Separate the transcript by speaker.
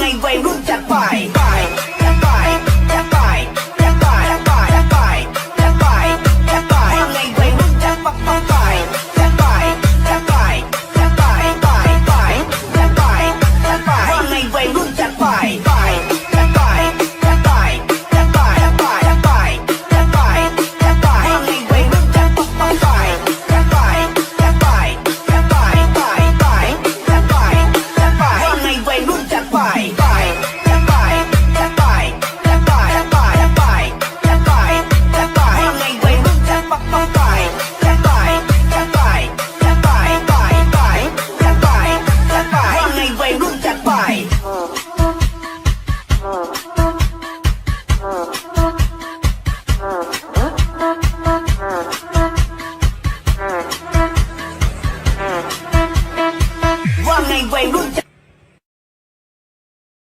Speaker 1: ไงวัยรุ่นจัดไป